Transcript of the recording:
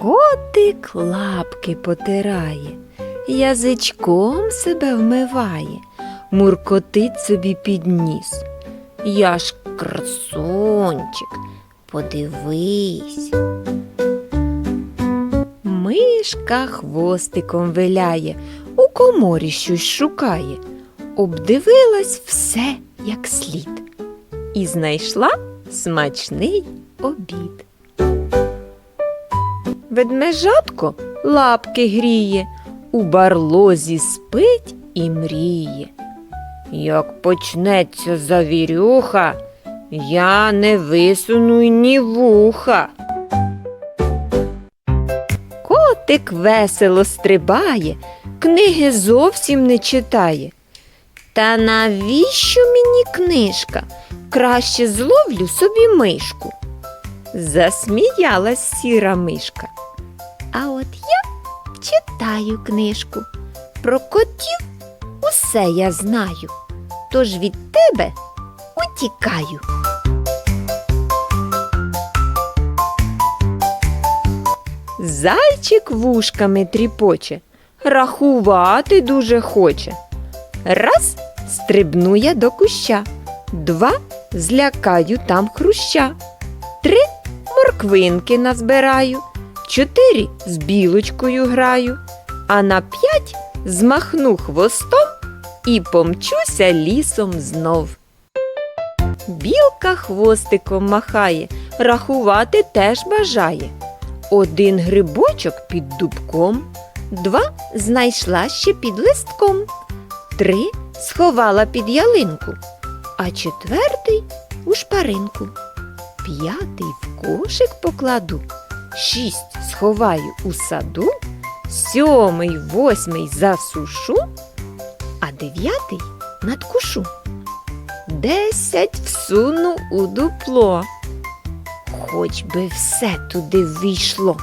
Котик лапки потирає, язичком себе вмиває, муркотить собі під ніс. Я ж красунчик, подивись. Мишка хвостиком виляє, у коморі щось шукає, обдивилась все як слід і знайшла смачний обід. Ведмежатко лапки гріє, у барлозі спить і мріє. Як почнеться завірюха, я не висуну й ні вуха. Котик весело стрибає, книги зовсім не читає. Та навіщо мені книжка? Краще зловлю собі мишку. Засміялась сіра мишка. А от я читаю книжку. Про котів усе я знаю. Тож від тебе утікаю. Зайчик вушками тріпоче, рахувати дуже хоче. Раз стрибну я до куща, два злякаю там хруща, три морквинки назбираю, чотири з білочкою граю, а на п'ять змахну хвостом і помчуся лісом знов. Білка хвостиком махає, рахувати теж бажає. Один грибочок під дубком, два знайшла ще під листком, три сховала під ялинку, а четвертий у шпаринку. П'ятий в кошик покладу, шість сховаю у саду, сьомий, восьмий засушу, а дев'ятий надкушу. Десять всуну у дупло. Хоч би все туди війшло.